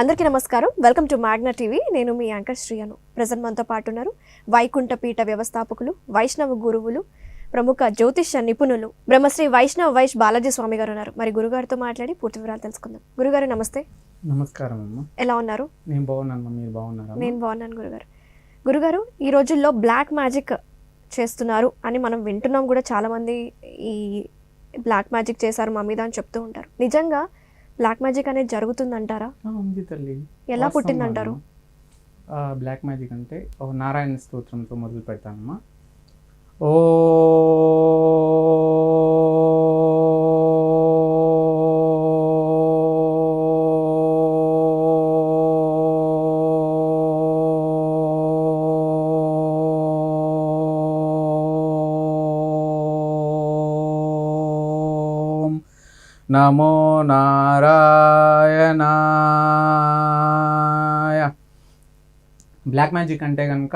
అందరికీ నమస్కారం. Welcome to Magna TV. నేను మీ యాంకర్ శ్రీయను. ప్రజెంట్ మనతో పాటు ఉన్నారు వైకుంఠ పీఠ వ్యవస్థాపకులు వైష్ణవ గురువులు ప్రముఖ జ్యోతిష నిపుణులు బ్రహ్మశ్రీ వైష్ణవ్ వైష్ బాలాజీ స్వామి గారు ఉన్నారు. మరి గురుగారితో మాట్లాడి పూర్తి వివరాలు తెలుసుకుందాం. గురుగారు నమస్తే. నమస్కారం అమ్మ. ఎలా ఉన్నారు? నేను బాగున్నాను మీరు బాగున్నారా నేను బాగున్నాను గురుగారు. గురుగారు ఈ రోజుల్లో బ్లాక్ మ్యాజిక్ చేస్తున్నారు అని మనం వింటున్నాం కూడా. చాలామంది ఈ బ్లాక్ మ్యాజిక్ చేశారు మా మీద అని చెప్తూ ఉంటారు. నిజంగా బ్లాక్ మ్యాజిక్ అనేది జరుగుతుందంటారా? ఉంది తల్లి. ఎలా పుట్టిందంటారు? బ్లాక్ మ్యాజిక్ అంటే ఒక నారాయణ స్తోత్రంతో మొదలు పెడతానమ్మా ఓ నమో నారాయణాయ బ్లాక్ మ్యాజిక్ అంటే కనుక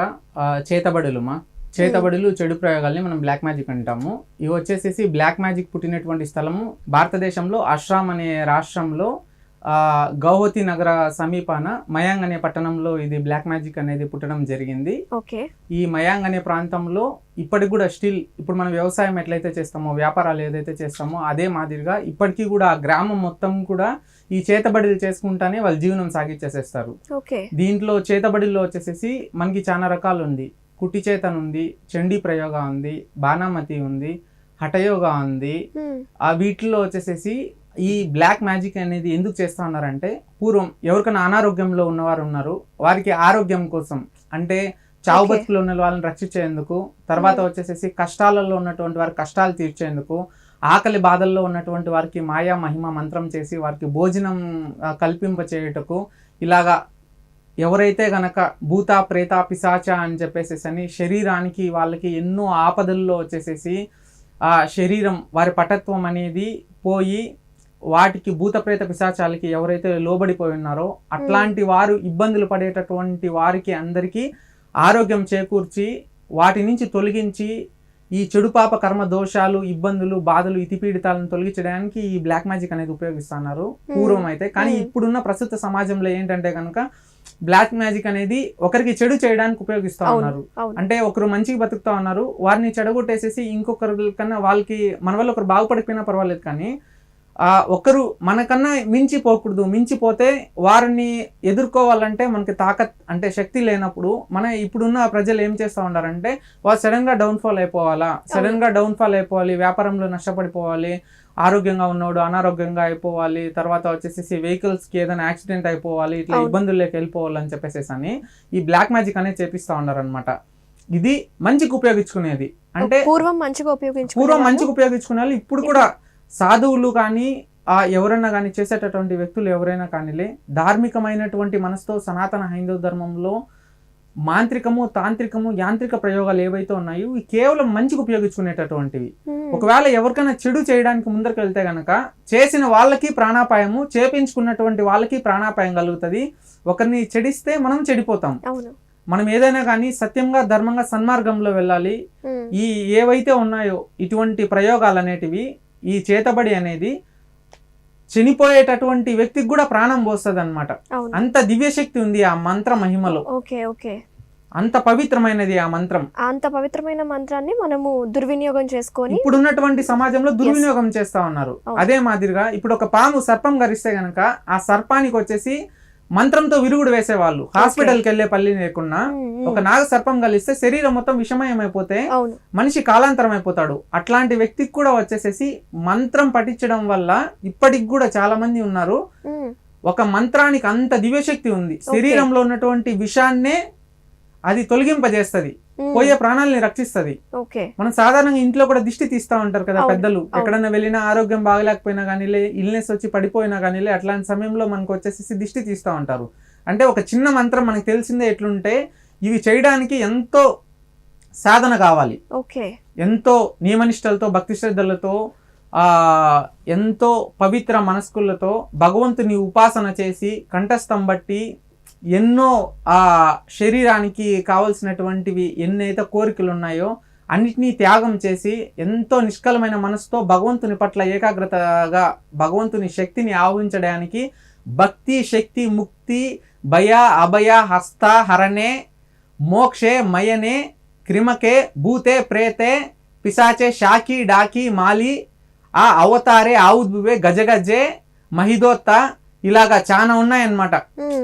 చేతబడులుమా? చేతబడులు చెడు ప్రయోగాల్ని మనం బ్లాక్ మ్యాజిక్ అంటాము. ఇవి వచ్చేసేసి బ్లాక్ మ్యాజిక్ పుట్టినటువంటి స్థలము భారతదేశంలో అస్సాం అనే రాష్ట్రంలో గౌహతి నగర సమీపాన మయాంగ్ అనే పట్టణంలో ఇది బ్లాక్ మ్యాజిక్ అనేది పుట్టడం జరిగింది. ఓకే. ఈ మయాంగ్ అనే ప్రాంతంలో ఇప్పటికి కూడా స్టిల్ ఇప్పుడు మనం వ్యవసాయం ఎట్లయితే చేస్తామో వ్యాపారాలు ఏదైతే చేస్తామో అదే మాదిరిగా ఇప్పటికీ కూడా ఆ గ్రామం మొత్తం కూడా ఈ చేతబడులు చేసుకుంటానే వాళ్ళ జీవనం సాగించేసేస్తారు. ఓకే. దీంట్లో చేతబడిలో వచ్చేసేసి మనకి చాలా రకాలు ఉంది. కుట్టి చేతన్ ఉంది చండీ ప్రయోగ ఉంది బాణామతి ఉంది హఠయోగా ఉంది. ఆ వీటిల్లో వచ్చేసేసి ఈ బ్లాక్ మ్యాజిక్ అనేది ఎందుకు చేస్తా ఉన్నారంటే పూర్వం ఎవరికైనా అనారోగ్యంలో ఉన్నవారు ఉన్నారు వారికి ఆరోగ్యం కోసం అంటే చావు. బతుకులో ఉన్న వాళ్ళని రక్షించేందుకు తర్వాత. వచ్చేసేసి కష్టాలలో ఉన్నటువంటి వారి కష్టాలు తీర్చేందుకు ఆకలి బాధల్లో ఉన్నటువంటి వారికి మాయా మహిమ మంత్రం చేసి వారికి భోజనం కల్పింప చేయుటకు ఇలాగా ఎవరైతే గనక భూత ప్రేత పిశాచ అని చెప్పేసి అని శరీరానికి వాళ్ళకి ఎన్నో ఆపదల్లో వచ్చేసేసి ఆ శరీరం వారి పటత్వం అనేది పోయి వాటికి భూత ప్రేత పిశాచాలకి ఎవరైతే లోబడిపోయి ఉన్నారో అట్లాంటి వారు ఇబ్బందులు పడేటటువంటి వారికి అందరికీ ఆరోగ్యం చేకూర్చి వాటి నుంచి తొలగించి ఈ చెడు పాప కర్మ దోషాలు ఇబ్బందులు బాధలు ఇతిపీడితాలను తొలగించడానికి ఈ బ్లాక్ మ్యాజిక్ అనేది ఉపయోగిస్తున్నారు. పూర్వం అయితే. కానీ. ఇప్పుడున్న ప్రస్తుత సమాజంలో ఏంటంటే కనుక బ్లాక్ మ్యాజిక్ అనేది ఒకరికి చెడు చేయడానికి ఉపయోగిస్తా ఉన్నారు. అంటే ఒకరు మంచిగా బతుకుతా ఉన్నారు వారిని చెడగొట్టేసేసి ఇంకొకరి కన్నా వాళ్ళకి మన వల్ల ఒకరు బాగుపడిపోయినా పర్వాలేదు కానీ ఒకరు మనకన్నా మించిపోకూడదు మించిపోతే వారిని ఎదుర్కోవాలంటే మనకి తాకత్ అంటే శక్తి లేనప్పుడు మన ఇప్పుడున్న ప్రజలు ఏం చేస్తూ ఉంటారంటే వాళ్ళు సడన్గా డౌన్ఫాల్ అయిపోవాలా సడన్గా డౌన్ఫాల్ అయిపోవాలి వ్యాపారంలో నష్టపడిపోవాలి ఆరోగ్యంగా ఉన్నవాడు అనారోగ్యంగా అయిపోవాలి తర్వాత వచ్చేసి వెహికల్స్కి ఏదైనా యాక్సిడెంట్ అయిపోవాలి ఇట్లా. ఇబ్బందుల్లోకి వెళ్ళిపోవాలి అని చెప్పేసి అని ఈ బ్లాక్ మ్యాజిక్ అనేది చేపిస్తా ఉన్నారు అనమాట ఇది మంచికి ఉపయోగించుకునేది అంటే పూర్వం మంచిగా ఉపయోగించుకునే పూర్వం? మంచిగా ఉపయోగించుకునే వాళ్ళు ఇప్పుడు కూడా సాధువులు కానీ ఆ ఎవరైనా కానీ చేసేటటువంటి వ్యక్తులు ఎవరైనా కానీలే ధార్మికమైనటువంటి మనసుతో సనాతన హైందవ ధర్మంలో మాంత్రికము తాంత్రికము యాంత్రిక ప్రయోగాలు ఏవైతే ఉన్నాయో ఇవి కేవలం మంచికి ఉపయోగించుకునేటటువంటివి. ఒకవేళ ఎవరికైనా చెడు చేయడానికి ముందరికి వెళ్తే గనక చేసిన వాళ్ళకి ప్రాణాపాయము చేపించుకున్నటువంటి వాళ్ళకి ప్రాణాపాయం కలుగుతుంది. ఒకరిని చెడిస్తే మనం చెడిపోతాం. మనం ఏదైనా కానీ సత్యంగా ధర్మంగా సన్మార్గంలో వెళ్ళాలి. ఈ ఏవైతే ఉన్నాయో ఇటువంటి ప్రయోగాలు అనేటివి ఈ చేతబడి అనేది చనిపోయేటటువంటి వ్యక్తికి కూడా ప్రాణం పోస్తుంది అనమాట అంత దివ్యశక్తి ఉంది ఆ మంత్ర మహిమలో. Okay okay. అంత పవిత్రమైనది ఆ మంత్రం. అంత పవిత్రమైన మంత్రాన్ని మనము దుర్వినియోగం చేసుకొని ఇప్పుడున్నటువంటి సమాజంలో దుర్వినియోగం చేస్తా ఉన్నారు. అదే మాదిరిగా ఇప్పుడు ఒక పాము సర్పం గరిస్తే గనక ఆ సర్పానికి వచ్చేసి మంత్రంతో విరుగుడు వేసేవాళ్ళు. హాస్పిటల్కి వెళ్ళే పల్లి లేకుండా. ఒక నాగ సర్పం కలిస్తే శరీరం మొత్తం విషమయం అయిపోతే మనిషి కాలాంతరం అయిపోతాడు అట్లాంటి వ్యక్తికి కూడా వచ్చేసేసి మంత్రం పఠించడం వల్ల ఇప్పటికి కూడా చాలా మంది ఉన్నారు. ఒక మంత్రానికి అంత దివ్యశక్తి ఉంది. శరీరంలో ఉన్నటువంటి విషాన్నే అది తొలగింపజేస్తది. పోయే ప్రాణాలని రక్షిస్తది. మనం సాధారణంగా ఇంట్లో కూడా దిష్టి తీస్తా ఉంటారు కదా పెద్దలు. ఎక్కడన్నా వెళ్ళినా ఆరోగ్యం బాగలేకపోయినా కానీ ఇల్నెస్ వచ్చి పడిపోయినా కానీ అట్లాంటి సమయంలో మనకు వచ్చేసి దిష్టి తీస్తా ఉంటారు. అంటే ఒక చిన్న మంత్రం మనకు తెలిసిందే ఎట్లుంటే ఇవి చేయడానికి ఎంతో సాధన కావాలి. ఓకే. ఎంతో నియమనిష్టలతో భక్తి శ్రద్ధలతో ఆ ఎంతో పవిత్ర మనస్కులతో భగవంతుని ఉపాసన చేసి కంఠస్థం బట్టి ఎన్నో ఆ శరీరానికి కావలసినటువంటివి ఎన్నైతే కోరికలు ఉన్నాయో అన్నిటినీ త్యాగం చేసి ఎంతో నిష్కలమైన మనసుతో భగవంతుని పట్ల ఏకాగ్రతగా భగవంతుని శక్తిని ఆవహించడానికి భక్తి శక్తి ముక్తి భయ అభయ హస్త హరణే మోక్షే మయనే క్రిమకే భూతే ప్రేతే పిశాచే షాకి డాకి మాలి ఆ అవతారే ఆవుద్భువే గజగజే మహిదోత్త ఇలాగా చాలా ఉన్నాయన్నమాట.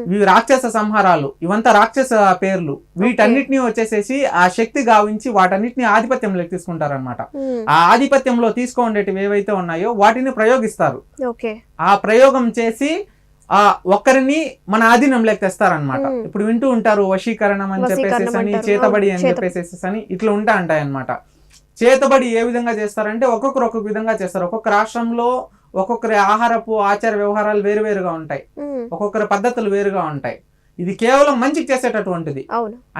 ఇవి రాక్షస సంహారాలు. ఇవంతా రాక్షస పేర్లు. వీటన్నిటిని వచ్చేసేసి ఆ శక్తి గావించి వాటన్నిటిని ఆధిపత్యంలోకి తీసుకుంటారనమాట ఆ ఆధిపత్యంలో తీసుకోండేటివి ఏవైతే ఉన్నాయో వాటిని ప్రయోగిస్తారు. ఆ ప్రయోగం చేసి ఆ ఒక్కరిని మన ఆధీనంలోకి తెస్తారనమాట. ఇప్పుడు వింటూ ఉంటారు వశీకరణం అని చెప్పేసి అని. చేతబడి అని చేత- చెప్పేసి అని ఇట్లా ఉంటా ఉంటాయి అనమాట చేతబడి ఏ విధంగా చేస్తారంటే ఒక్కొక్కరు ఒక్కొక్క విధంగా చేస్తారు. ఒక్కొక్క రాష్ట్రంలో ఒక్కొక్కరి ఆహారపు ఆచార వ్యవహారాలు వేరువేరుగా ఉంటాయి. ఒక్కొక్కరి పద్ధతులు వేరుగా ఉంటాయి. ఇది కేవలం మంచికి చేసేటటువంటిది.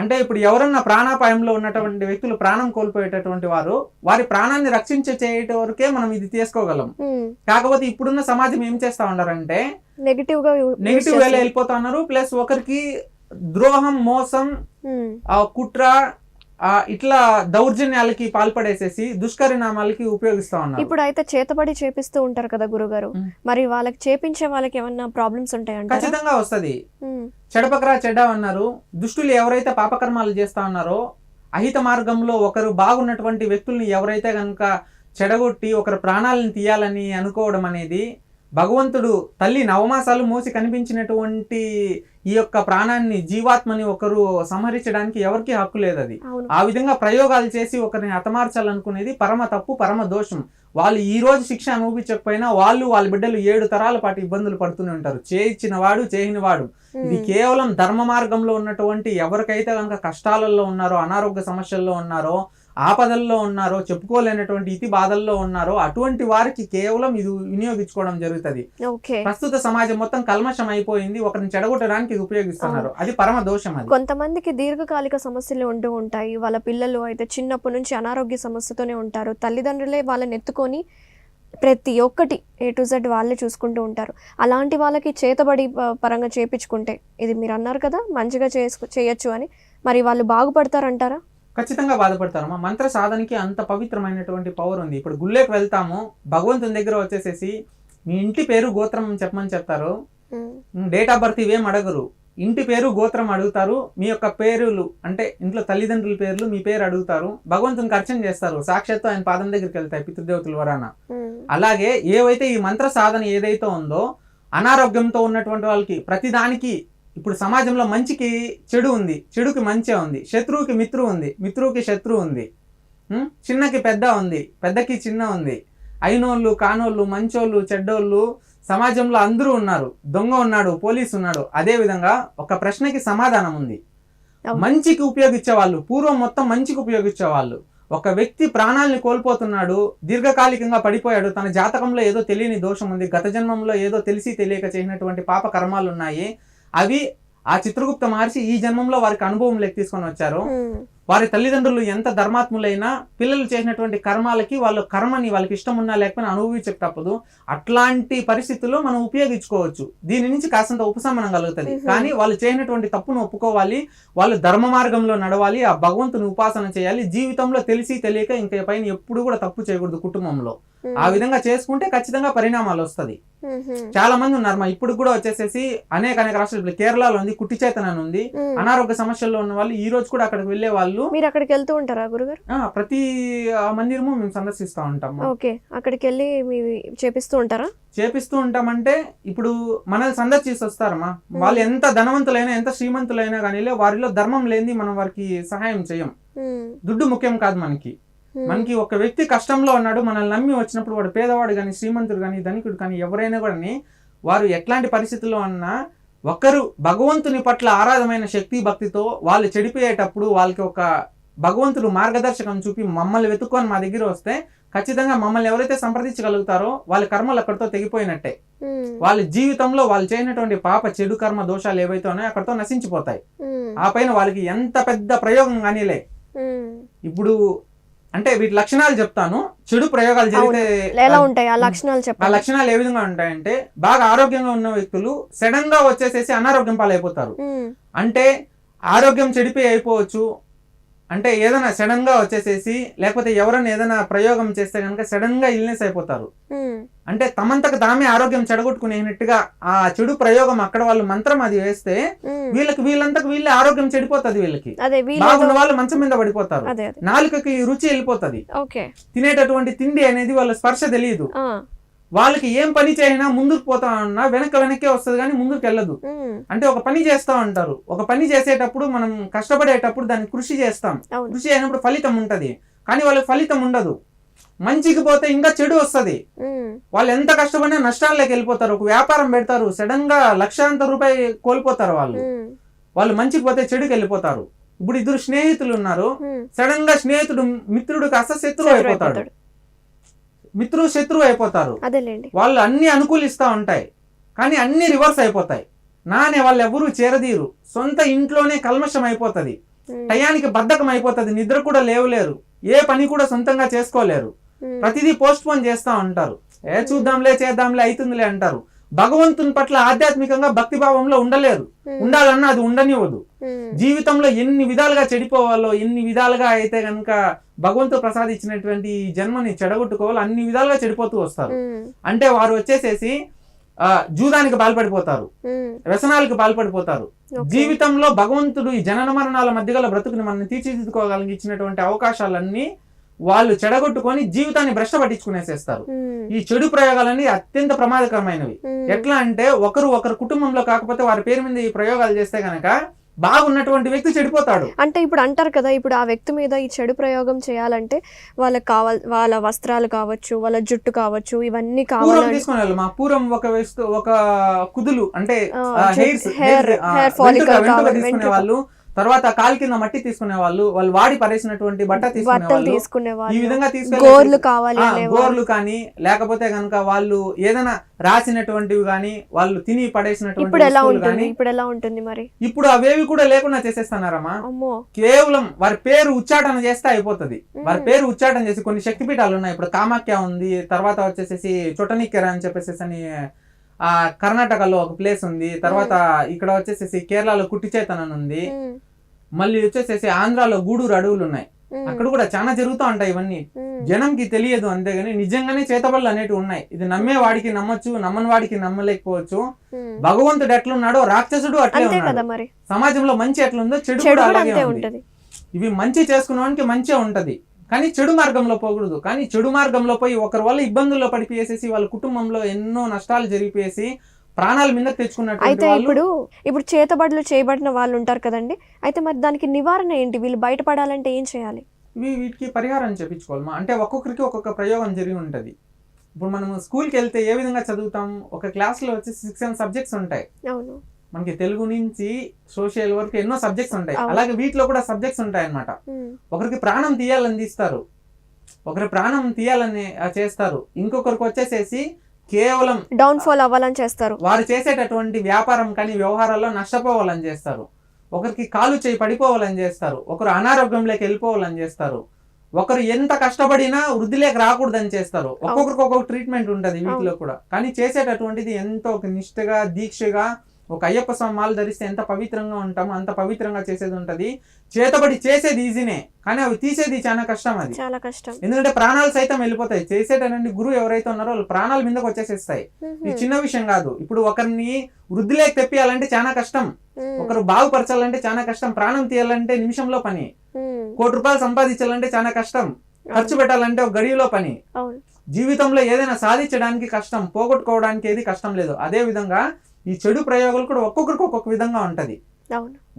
అంటే ఇప్పుడు ఎవరన్నా ప్రాణాపాయంలో ఉన్నటువంటి వ్యక్తులు ప్రాణం కోల్పోయేటటువంటి వారు వారి ప్రాణాన్ని రక్షించే చేయటం వరకే మనం ఇది తీసుకోగలం. కాకపోతే ఇప్పుడున్న సమాజం ఏం చేస్తా ఉన్నారంటే నెగిటివ్గా నెగిటివ్ వేలో. వెళ్ళిపోతా ఉన్నారు ప్లస్ ఒకరికి ద్రోహం మోసం కుట్ర ఇట్లా దౌర్జన్యాలకి పాల్పడేసేసి దుష్పరిణామాలకి ఉపయోగిస్తా ఉన్నారు. ఇప్పుడు అయితే చేతబడి చేపిస్తూ ఉంటారు కదా గురుగారు. మరి వాళ్ళకి చేపించే వాళ్ళకి ఏమన్నా ప్రాబ్లమ్స్ ఉంటాయంటారా ఖచ్చితంగా వస్తది. చెడపకరా చెడ్డ అన్నారు. దుష్టులు ఎవరైతే పాపకర్మాలు చేస్తా ఉన్నారో అహిత మార్గంలో ఒకరు బాగున్నటువంటి వ్యక్తుల్ని ఎవరైతే కనుక చెడగొట్టి ఒకరి ప్రాణాలను తీయాలని అనుకోవడం అనేది భగవంతుడు తల్లి నవమాసాలు మోసి కనిపించినటువంటి ఈ యొక్క ప్రాణాన్ని జీవాత్మని ఒకరు సంహరించడానికి ఎవరికి హక్కు లేదు అది ఆ విధంగా ప్రయోగాలు చేసి ఒకరిని హతమార్చాలనుకునేది పరమ తప్పు పరమ దోషం. వాళ్ళు ఈ రోజు శిక్ష అనుభవించకపోయినా వాళ్ళు వాళ్ళ బిడ్డలు ఏడు తరాల పాటు ఇబ్బందులు పడుతూనే ఉంటారు. చేయించిన వాడు చేయని వాడు ఇది కేవలం ధర్మ మార్గంలో ఉన్నటువంటి ఎవరికైతే కనుక కష్టాలలో ఉన్నారో అనారోగ్య సమస్యల్లో ఉన్నారో ఆపదల్లో ఉన్నారో చెప్పుకోలేనటువంటి ఇతి బాధల్లో ఉన్నారో అటువంటి వారికి కేవలం ఇది వినియోగించుకోవడం జరుగుతుంది. ఓకే. ప్రస్తుత సమాజం మొత్తం కల్మషం అయిపోయింది ఒకరిని చెడగొట్టడానికి ఇది ఉపయోగిస్తున్నారు. అది పరమ దోషం అది. కొంతమందికి దీర్ఘకాలిక సమస్యలు ఉంటూ ఉంటాయి. వాళ్ళ పిల్లలు అయితే చిన్నప్పటి నుంచి అనారోగ్య సమస్యతోనే ఉంటారు. తల్లిదండ్రులే వాళ్ళని ఎత్తుకొని ప్రతి ఒక్కటి ఏ టు జెడ్ వాళ్ళే చూసుకుంటూ ఉంటారు. అలాంటి వాళ్ళకి చేతబడి పరంగా చేపించుకుంటే ఇది మీరు అన్నారు కదా మంచిగా చేసుకు చేయొచ్చు అని. మరి వాళ్ళు బాగుపడతారంటారా? ఖచ్చితంగా బాధపడతారమ్మా మంత్ర సాధనకి అంత పవిత్రమైనటువంటి పవర్ ఉంది. ఇప్పుడు గుళ్ళేకి వెళ్తాము భగవంతుని దగ్గర వచ్చేసేసి మీ ఇంటి పేరు గోత్రం చెప్పమని చెప్తారు. డేట్ ఆఫ్ బర్త్ ఇవేం అడగరు. ఇంటి పేరు గోత్రం అడుగుతారు మీ యొక్క పేరులు అంటే ఇంట్లో తల్లిదండ్రుల పేర్లు మీ పేరు అడుగుతారు. భగవంతునికి అర్చన చేస్తారు. సాక్షాత్తు ఆయన పాదం దగ్గరికి వెళ్తాయి పితృదేవతల వరాన. అలాగే ఏవైతే ఈ మంత్ర సాధన ఏదైతే ఉందో అనారోగ్యంతో ఉన్నటువంటి వాళ్ళకి ప్రతిదానికి ఇప్పుడు సమాజంలో మంచికి చెడు ఉంది చెడుకి మంచి ఉంది శత్రువుకి మిత్రువు ఉంది మిత్రువుకి శత్రువు ఉంది? చిన్నకి పెద్ద ఉంది పెద్దకి చిన్న ఉంది. అయినోళ్ళు కానోళ్ళు మంచోళ్ళు చెడ్డోళ్ళు సమాజంలో అందరూ ఉన్నారు దొంగ ఉన్నాడు పోలీసు ఉన్నాడు. అదే విధంగా ఒక ప్రశ్నకి సమాధానం ఉంది. మంచికి ఉపయోగించే వాళ్ళు పూర్వం మొత్తం మంచికి ఉపయోగించే వాళ్ళు ఒక వ్యక్తి ప్రాణాలని కోల్పోతున్నాడు దీర్ఘకాలికంగా పడిపోయాడు తన జాతకంలో ఏదో తెలియని దోషం ఉంది గత జన్మంలో ఏదో తెలిసి తెలియక చేసినటువంటి పాప కర్మాలు ఉన్నాయి. అవి ఆ చిత్రగుప్త మహర్షి ఈ జన్మంలో వారికి అనుభవం లెక్క తీసుకొని వచ్చారు. వారి తల్లిదండ్రులు ఎంత ధర్మాత్ములైనా పిల్లలు చేసినటువంటి కర్మాలకి వాళ్ళ కర్మని వాళ్ళకి ఇష్టం ఉన్నా లేకపోయినా అనుభవించక తప్పదు అట్లాంటి పరిస్థితుల్లో మనం ఉపయోగించుకోవచ్చు. దీని నుంచి కాసంత ఉపశమనం కలుగుతుంది. కానీ వాళ్ళు చేయనటువంటి తప్పును ఒప్పుకోవాలి. వాళ్ళు ధర్మ మార్గంలో నడవాలి. ఆ భగవంతుని ఉపాసన చేయాలి. జీవితంలో తెలిసి తెలియక ఇంకా పైన ఎప్పుడు కూడా తప్పు చేయకూడదు కుటుంబంలో. ఆ విధంగా చేసుకుంటే ఖచ్చితంగా పరిణామాలు వస్తది. చాలా మంది ఉన్నారు మా ఇప్పుడు కూడా వచ్చేసేసి అనేక అనేక రాష్ట్రాలు కేరళలో ఉంది కుట్టి చేతన అని ఉంది. అనారోగ్య సమస్యల్లో ఉన్న వాళ్ళు ఈ రోజు కూడా అక్కడికి వెళ్ళే వాళ్ళు. మీరు అక్కడికి వెళ్తూ ఉంటారా గురుగారు? ఆ, ప్రతి ఆ, మందిరము మేము సందర్శిస్తూ ఉంటాము ఓకే. అక్కడికి వెళ్ళి చేపిస్తూ ఉంటారా? చేపిస్తూ ఉంటామంటే ఇప్పుడు మనల్ని సందర్శిస్తూ వస్తారమ్మా వాళ్ళు ఎంత ధనవంతులైనా ఎంత శ్రీమంతులైనా కానీ వారిలో ధర్మం లేనిది మనం వారికి సహాయం చేయం. దుడ్డు ముఖ్యం కాదు మనకి. మనకి ఒక వ్యక్తి కష్టంలో ఉన్నాడు మనల్ని నమ్మి వచ్చినప్పుడు వాడు పేదవాడు కానీ శ్రీమంతుడు కానీ ధనికుడు కానీ ఎవరైనా కూడా వారు ఎట్లాంటి పరిస్థితుల్లో ఉన్నా ఒకరు భగవంతుని పట్ల ఆరాధమైన శక్తి భక్తితో వాళ్ళు చెడిపోయేటప్పుడు వాళ్ళకి ఒక భగవంతుడు మార్గదర్శకం చూపి మమ్మల్ని వెతుక్కొని మా దగ్గర వస్తే ఖచ్చితంగా మమ్మల్ని ఎవరైతే సంప్రదించగలుగుతారో వాళ్ళ కర్మలు అక్కడితో తెగిపోయినట్టే. ఉమ్, వాళ్ళ జీవితంలో వాళ్ళు చేయనటువంటి పాప చెడు కర్మ దోషాలు ఏవైతే ఉన్నాయో అక్కడితో నశించిపోతాయి. ఉమ్, ఆ పైన వాళ్ళకి ఎంత పెద్ద ప్రయోగం కానీలే. ఇప్పుడు అంటే వీటి లక్షణాలు చెప్తాను. చెడు ప్రయోగాలు జరిగితే ఎలా ఉంటాయి? ఆ లక్షణాలు ఆ లక్షణాలు ఏ విధంగా ఉంటాయంటే బాగా ఆరోగ్యంగా ఉన్న వ్యక్తులు సడన్గా వచ్చేసేసి అనారోగ్యం పాలైపోతారు. అంటే ఆరోగ్యం చెడిపోయి అయిపోవచ్చు. అంటే ఏదైనా సడన్గా వచ్చేసేసి లేకపోతే ఎవరైనా ఏదైనా ప్రయోగం చేస్తే కనుక సడన్గా ఇల్నెస్ అయిపోతారు అంటే తమంతకు తామే ఆరోగ్యం చెడగొట్టుకునేనట్టుగా ఆ చెడు ప్రయోగం అక్కడ వాళ్ళు మంత్రం అది వేస్తే. వీళ్ళకి వీళ్ళంతకు వీళ్ళే ఆరోగ్యం చెడిపోతుంది వీళ్ళకి. బాగున్న వాళ్ళు మంచం మీద పడిపోతారు. నాలుకకి రుచి వెళ్ళిపోతది. తినేటటువంటి తిండి అనేది వాళ్ళ స్పర్శ తెలియదు. వాళ్ళకి ఏం పని చేసినా ముందుకు పోతా ఉన్నా వెనక వెనక్కే వస్తుంది కానీ ముందుకు వెళ్ళదు. అంటే ఒక పని చేస్తా ఉంటారు. ఒక పని చేసేటప్పుడు మనం కష్టపడేటప్పుడు దాన్ని కృషి చేస్తాం. కృషి అయినప్పుడు ఫలితం ఉంటది. కానీ వాళ్ళకి ఫలితం ఉండదు. మంచికి పోతే ఇంకా చెడు వస్తది. వాళ్ళు ఎంత కష్టపడినా నష్టాల్లోకి వెళ్ళిపోతారు. ఒక వ్యాపారం పెడతారు. సడన్గా లక్షాంతర రూపాయి కోల్పోతారు వాళ్ళు. వాళ్ళు మంచికి పోతే చెడుకి వెళ్ళిపోతారు. ఇప్పుడు ఇద్దరు స్నేహితులు ఉన్నారు. సడన్గా స్నేహితుడు మిత్రుడు కాస్త శత్రువు అయిపోతాడు. మిత్రుడు శత్రువు అయిపోతారు. వాళ్ళు అన్ని అనుకూలిస్తూ ఉంటాయి. కానీ అన్ని రివర్స్ అయిపోతాయి. నానే వాళ్ళు ఎవరు చేరదీరు. సొంత ఇంట్లోనే కల్మషం అయిపోతుంది. టయానికి బద్ధకం అయిపోతుంది. నిద్ర కూడా లేవలేరు. ఏ పని కూడా సొంతంగా చేసుకోలేరు. ప్రతిదీ పోస్ట్ పోన్ చేస్తూ ఉంటారు. ఏ చూద్దాంలే చేద్దాంలే అవుతుందిలే అంటారు. భగవంతుని పట్ల ఆధ్యాత్మికంగా భక్తి భావంలో ఉండలేరు. ఉమ్, ఉండాలన్నా అది ఉండనివ్వదు. జీవితంలో ఎన్ని విధాలుగా చెడిపోవాలో ఎన్ని విధాలుగా అయితే కనుక భగవంతుడు ప్రసాదించినటువంటి ఈ జన్మని చెడగొట్టుకోవాలో అన్ని విధాలుగా చెడిపోతూ వస్తారు. అంటే వారు వచ్చేసేసి ఆ, జూదానికి పాల్పడిపోతారు. ఉమ్, వ్యసనాలకు పాల్పడిపోతారు. ఓకే. జీవితంలో భగవంతుడు ఈ జనన మరణాల మధ్యగల బ్రతుకుని మనం తీర్చిదిద్దుకోగలిగించినటువంటి అవకాశాలన్నీ వాళ్ళు చెడగొట్టుకొని జీవితాన్ని భ్రష్ట పట్టించుకునేసేస్తారు. ఈ చెడు ప్రయోగాలన్నీ అత్యంత ప్రమాదకరమైనవి. ఎట్లా అంటే ఒకరు ఒకరు కుటుంబంలో కాకపోతే వారి పేరు మీద ఈ ప్రయోగాలు చేస్తే గనక బాగున్నటువంటి వ్యక్తి చెడిపోతాడు. అంటే ఇప్పుడు అంటారు కదా ఇప్పుడు ఆ వ్యక్తి మీద ఈ చెడు ప్రయోగం చేయాలంటే వాళ్ళకి కావాల్ వాళ్ళ వస్త్రాలు కావచ్చు వాళ్ళ జుట్టు కావచ్చు ఇవన్నీ కావాలని తీసుకునే మా పూర్వం ఒక ఒక కుదులు అంటే కావాలి, తీసుకునే వెంట్రుక. వాళ్ళు తర్వాత కాలు కింద మట్టి తీసుకునే వాళ్ళు వాళ్ళు వాడి పరేసినటువంటి బట్ట తీసుకునే వాళ్ళు తీసుకునే ఈ విధంగా కావాలి అనేవాళ్ళు. గోర్లు కానీ లేకపోతే గనుక వాళ్ళు ఏదైనా రాసినటువంటివి కానీ వాళ్ళు తిని పడేసినటువంటి ఇప్పుడు ఎలా ఉంటుంది? మరి? ఇప్పుడు అవేవి కూడా లేకుండా చేసేస్తున్నారమ్మా. కేవలం వారి పేరు ఉచ్చాటన చేస్తే అయిపోతది. వారి పేరు ఉచ్చాటన చేసి కొన్ని శక్తిపీఠాలు ఉన్నాయి. ఇప్పుడు కామాఖ్య ఉంది తర్వాత వచ్చేసేసి చొటనిక్కెర అని చెప్పేసి అని ఆ కర్ణాటకలో ఒక ప్లేస్ ఉంది. తర్వాత ఇక్కడ వచ్చేసేసి కేరళలో కుట్టిచేతన్ అని ఉంది మళ్ళీ వచ్చేసేసి ఆంధ్రాలో గూడూరు అడవులు ఉన్నాయి. అక్కడ కూడా చాలా జరుగుతూ ఉంటాయి ఇవన్నీ. జనంకి తెలియదు అంతేగాని నిజంగానే చేతబడులు అనేటివి ఉన్నాయి. ఇది నమ్మే వాడికి నమ్మొచ్చు నమ్మని వాడికి నమ్మలేకపోవచ్చు. భగవంతుడు ఎట్లున్నాడో రాక్షసుడు అట్లే ఉన్నాడు. సమాజంలో మంచి ఎట్లుందో చెడు కూడా అలాగే ఉంటది. ఇవి మంచి చేసుకున్నవానికి మంచిగా ఉంటది. కానీ చెడు మార్గంలో పోకూడదు. కానీ చెడు మార్గంలో పోయి ఒకరి వల్ల ఇబ్బందుల్లో పడిపోయేసేసి వాళ్ళ కుటుంబంలో ఎన్నో నష్టాలు జరిగిపోయేసి ప్రాణాల మీద తెచ్చుకున్నటువంటి అయితే ఇప్పుడు ఇప్పుడు చేతబడులు చేయబడిన వాళ్ళు ఉంటారు కదండి. అయితే మరి దానికి నివారణ ఏంటి? వీళ్ళు బయటపడాలంటే ఏం చేయాలి? వీటికి పరిహారం చెప్పించుకోవాలమ్మా అంటే ఒక్కొక్కరికి ఒక్కొక్క ప్రయోగం జరిగి ఉంటది. ఇప్పుడు మనం స్కూల్కి వెళ్తే ఏ విధంగా చదువుతాం? ఒక క్లాస్లో వచ్చి సిక్స్ సెవెన్ సబ్జెక్ట్స్ ఉంటాయి. అవును. మనకి తెలుగు నుంచి సోషల్ వరకు ఎన్నో సబ్జెక్ట్స్ ఉంటాయి. అలాగే వీటిలో కూడా సబ్జెక్ట్స్ ఉంటాయి అన్నమాట ఉమ్, ఒకరికి ప్రాణం తీయాలని తీస్తారు. ఒకరి ప్రాణం తీయాలని చేస్తారు. ఇంకొకరికి వచ్చేసేసి కేవలం డౌన్ ఫాల్ అవ్వాలని చేస్తారు. వారు చేసేటటువంటి వ్యాపారం కానీ వ్యవహారాల్లో నష్టపోవాలని చేస్తారు. ఒకరికి కాలు చేయి పడిపోవాలని చేస్తారు. ఒకరు అనారోగ్యంలోకి వెళ్ళిపోవాలని చేస్తారు. ఒకరు ఎంత కష్టపడినా వృద్ధిలోకి రాకూడదని చేస్తారు. ఒక్కొక్కరికి ఒక్కొక్క ట్రీట్మెంట్ ఉంటుంది వీటిలో కూడా. కానీ చేసేటటువంటిది ఎంతో ఒక నిష్ఠగా దీక్షగా ఒక అయ్యప్ప స్వామి మాల ధరిస్తే ఎంత పవిత్రంగా ఉంటామో అంత పవిత్రంగా చేసేది ఉంటది. చేతబడి చేసేది ఈజీనే కానీ అవి తీసేది చాలా కష్టం అది. చాలా కష్టం. ఎందుకంటే ప్రాణాలు సైతం వెళ్ళిపోతాయి. చేసేటటువంటి గురువు ఎవరైతే ఉన్నారో వాళ్ళు ప్రాణాల మీదకి వచ్చేసేస్తాయి. ఇది చిన్న విషయం కాదు. ఇప్పుడు ఒకరిని వృద్ధిలోకి తెప్పియాలంటే చాలా కష్టం. ఒకరు బాగుపరచాలంటే చాలా కష్టం. ప్రాణం తీయాలంటే నిమిషంలో పని. కోటి రూపాయలు సంపాదించాలంటే చాలా కష్టం. ఖర్చు పెట్టాలంటే ఒక గడియలో పని. జీవితంలో ఏదైనా సాధించడానికి కష్టం పోగొట్టుకోవడానికి ఏది కష్టం లేదు. అదే విధంగా ఈ చెడు ప్రయోగాలు కూడా ఒక్కొక్కరికి ఒక్కొక్క విధంగా ఉంటది.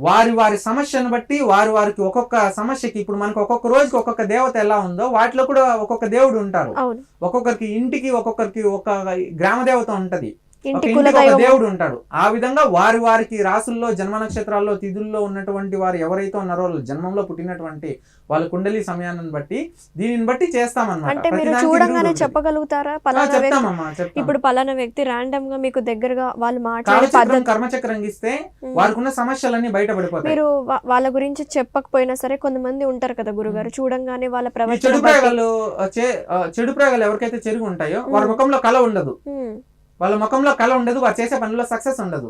వారి వారి సమస్యను బట్టి వారి వారికి ఒక్కొక్క సమస్యకి ఇప్పుడు మనకు ఒక్కొక్క రోజుకి ఒక్కొక్క దేవత ఎలా ఉందో వాటిలో కూడా ఒక్కొక్క దేవుడు ఉంటారు. ఒక్కొక్కరికి ఇంటికి ఒక్కొక్కరికి ఒక గ్రామ దేవత ఉంటది. ఇంటి దేవుడు ఉంటాడు. ఆ విధంగా వారి వారికి రాసుల్లో జన్మ నక్షత్రాల్లో తిథుల్లో ఉన్నటువంటి వారు ఎవరైతే ఉన్నారో వాళ్ళు జన్మంలో పుట్టినటువంటి వాళ్ళ కుండలి సమయాన్ని బట్టి దీనిని బట్టి చేస్తామన్నమాట. అంటే మీరు చూడంగానే. చెప్పగలుగుతారా? పలానా ఇప్పుడు పలానా వ్యక్తి ర్యాండమ్గా మీకు దగ్గరగా వాళ్ళు మాట్లాడే పద్ధతి కర్మచక్రం ఇస్తే ఉమ్, వారికి ఉన్న సమస్యలన్నీ బయటపడిపోతాయి. మీరు వాళ్ళ గురించి చెప్పకపోయినా సరే కొంతమంది ఉంటారు కదా గురుగారు. చూడంగానే వాళ్ళ ప్రవర్తన చెడు ప్రయోగాలు చెడు ప్రయోగాలు ఎవరికైతే చెరుగు ఉంటాయో వారి. ముఖంలో కళ ఉండదు. వాళ్ళ ముఖంలో కళ ఉండదు వారు చేసే పనిలో సక్సెస్ ఉండదు.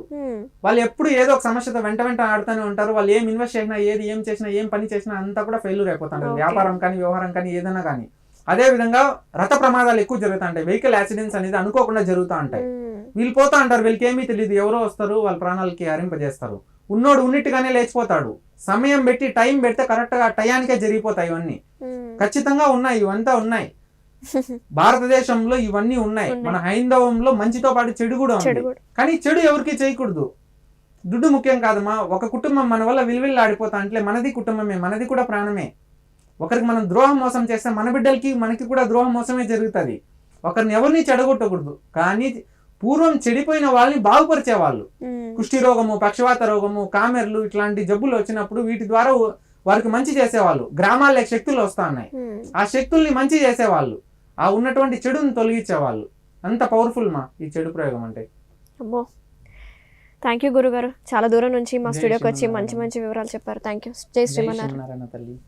వాళ్ళు ఎప్పుడు ఏదో ఒక సమస్యతో వెంట వెంట ఆడుతూనే ఉంటారు వాళ్ళు ఏం ఇన్వెస్ట్ చేసినా ఏది ఏం చేసినా ఏం పని చేసినా అంతా కూడా ఫెయిల్యూర్ అయిపోతుంటారు Okay. వ్యాపారం కానీ వ్యవహారం కానీ ఏదైనా కానీ. అదే విధంగా రథ ప్రమాదాలు ఎక్కువ జరుగుతుంటాయి వెహికల్ యాక్సిడెంట్స్ అనేది అనుకోకుండా జరుగుతూ ఉంటాయి. వీళ్ళు పోతా అంటారు వీళ్ళకి ఏమీ తెలియదు ఎవరో వస్తారు వాళ్ళ ప్రాణాలకి హరింపజేస్తారు ఉన్నోడు ఉన్నట్టుగానే లేచిపోతాడు. సమయం పెట్టి టైం పెడితే కరెక్ట్గా టయానికే జరిగిపోతాయి ఇవన్నీ. ఖచ్చితంగా ఉన్నాయి ఇవంతా ఉన్నాయి. భారతదేశంలో ఇవన్నీ ఉన్నాయి. మన హైందవంలో మంచితో పాటు చెడు కూడా ఉంది. కానీ చెడు ఎవరికి చేయకూడదు. దుడ్డు ముఖ్యం కాదమ్మా. ఒక కుటుంబం మన వల్ల విలువిల్లు ఆడిపోతా అంటే మనది కుటుంబమే మనది కూడా ప్రాణమే. ఒకరికి మనం ద్రోహం మోసం చేస్తే మన బిడ్డలకి మనకి కూడా ద్రోహం మోసమే జరుగుతుంది. ఒకరిని ఎవరిని చెడగొట్టకూడదు. కానీ పూర్వం చెడిపోయిన వాళ్ళని బాగుపరిచే వాళ్ళు ఉమ్, కుష్టి రోగము పక్షవాత రోగము కామెర్లు ఇట్లాంటి జబ్బులు వచ్చినప్పుడు వీటి ద్వారా వారికి మంచి చేసేవాళ్ళు. గ్రామాల్లో శక్తులు వస్తా ఉన్నాయి. ఆ శక్తుల్ని మంచి చేసేవాళ్ళు. ఆ ఉన్నటువంటి చెడుని తొలగించేవాళ్ళు. అంత పవర్ఫుల్ మా ఈ చెడు ప్రయోగం అంటే. అమ్మో థ్యాంక్ యూ గురుగారు. చాలా దూరం నుంచి మా స్టూడియోకి వచ్చి. మంచి మంచి వివరాలు చెప్పారు. థ్యాంక్ యూ జై శ్రీమన్నారాయణ తల్లి.